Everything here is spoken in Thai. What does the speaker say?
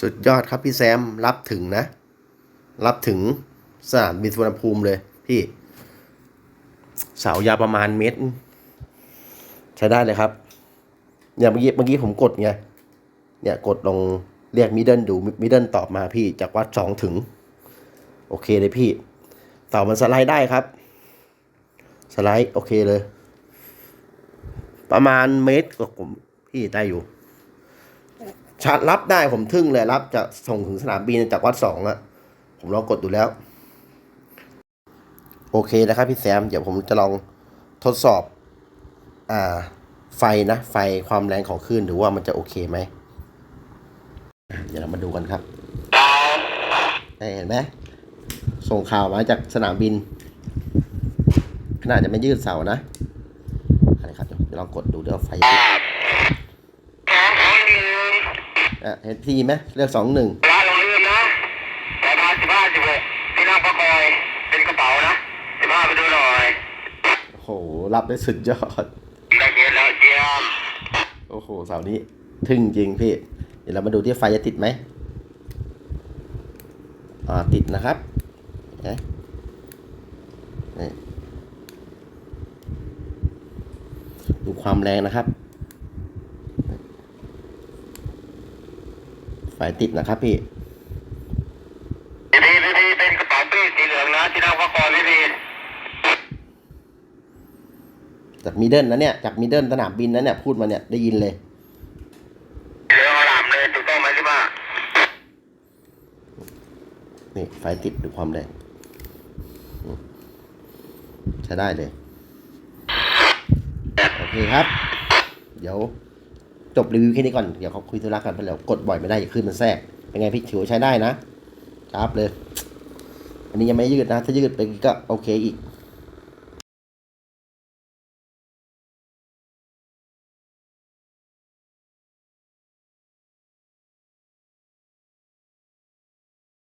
สุดยอดครับพี่แซม รับถึงนะ รับถึงสนามบินสุวรรณภูมิเลย พี่ เสายาวประมาณเมตร ใช้ได้เลยครับเนี่ยเมื่อกี้เมื่อกี้ผมกดไงเนี่ยกดลงเรียกมิดเดิลดูมิดเดิลตอบมาพี่จากวัดสองถึง โอเคเลยพี่เสามันสไลด์ได้ครับ สไลด์ โอเคเลย ประมาณเมตรก็ผมพี่ได้อยู่ ชาร์จรับได้ผมทึ่งเลยรับจะส่งถึงสนามบินจากวัดสองอะผมลองกดดูแล้ว โอเคนะครับพี่แซม เดี๋ยวผมจะลองทดสอบ อ่า ไฟนะ ไฟความแรงของคลื่นดูว่ามันจะโอเคไหมเดี๋ยวเรามาดูกันครับเห็นไหมส่งข่าวมาจากสนามบิน ขนาดจะไม่ยืดเสานะอะไรครับเดี๋ยวลองกดดูเรื่องไฟจะติด สองสองหนึ่ง อะเห็นพี่ไหมเลือกสองหนึ่งร้านลงลืมนะสายพานสิบห้าสิบหกที่นั่งประคอย เป็นกระเป๋านะสิบห้าไปดูหน่อยโอ้โหรับได้สุดยอดได้เยอะแล้วเจียมโอ้โหเสาร์นี้ทึ่งจริงพี่ เดี๋ยวเรามาดูที่ไฟจะติดไหมอ่าติดนะครับเอ๊ะนี่ดูความแรงนะครับ ไฟติดนะครับพี่พี่พีพี่พีเป็นกระเป๋าปี้สีเหลืองนะที่นั่งประคอยพี่พีจากมิดเดิลนะเนี่ยจากมิดเดิลสนามบินนะเนี่ยพูดมาเนี่ยได้ยินเลยเหลืองอลามเลยถูกต้องไหมที่บ้านี่ไฟติดดูความแรงอืมใช้ได้เลย โอเคครับ เดี๋ยว จบรีวิวแค่นี้ก่อน เดี๋ยวเขาคุยธุระกันไปแล้วกดบ่อยไม่ได้อย่าขึ้นมันแทรก เป็นไงพี่ถือว่าใช้ได้นะ ครับเลย อันนี้ยังไม่ยืดนะ ถ้ายืดไปก็โอเคอีก